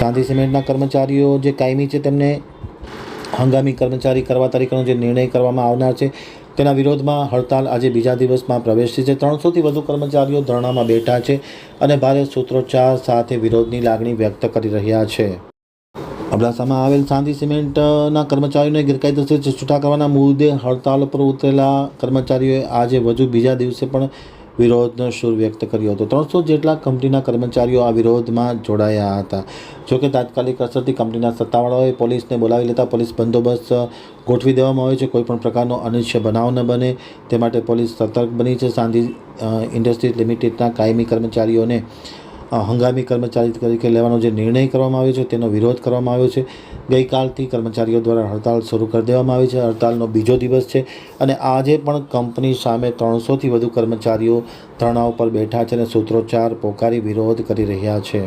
સાંધી સિમેન્ટના કર્મચારીઓ જે કાયમી છે, તેમને હંગામી કર્મચારી કરવા તરીકેનો જે નિર્ણય કરવામાં આવનાર છે, તેના વિરોધમાં હડતાલ આજે બીજા દિવસમાં પ્રવેશી છે. ત્રણસોથી વધુ કર્મચારીઓ ધરણામાં બેઠા છે અને ભારે સૂત્રોચ્ચાર સાથે વિરોધની લાગણી વ્યક્ત કરી રહ્યા છે. અબડાસામાં આવેલ સાંધી સિમેન્ટના કર્મચારીઓને ગેરકાયદેસર છૂટા કરવાના મુદ્દે હડતાલ પર ઉતરેલા કર્મચારીઓએ આજે વધુ બીજા દિવસે પણ વિરોધનો સૂર વ્યક્ત કર્યો હતો. ત્રણસો જેટલા કંપનીના કર્મચારીઓ આ વિરોધમાં જોડાયા હતા. જોકે તાત્કાલિક અસરથી કંપનીના સત્તાવાળાઓએ પોલીસને બોલાવી લેતા પોલીસ બંદોબસ્ત ગોઠવી દેવામાં આવ્યો છે. કોઈપણ પ્રકારનો અનિચ્છ બનાવ ન બને. તે માટે પોલીસ સતર્ક બની છે. સાંધી ઇન્ડસ્ટ્રીઝ લિમિટેડના કાયમી કર્મચારીઓને હંગામી કર્મચારી તરીકે લેવાનો જે નિર્ણય કરવામાં આવ્યો છે, તેનો વિરોધ કરવામાં આવ્યો છે. ગઈકાલથી કર્મચારીઓ દ્વારા હડતાળ શરૂ કરી દેવામાં આવી છે. હડતાલનો બીજો દિવસ છે અને આજે પણ કંપની સામે ત્રણસોથી વધુ કર્મચારીઓ ધરણા ઉપર બેઠા છે અને સૂત્રોચ્ચાર પોકારી વિરોધ કરી રહ્યા છે.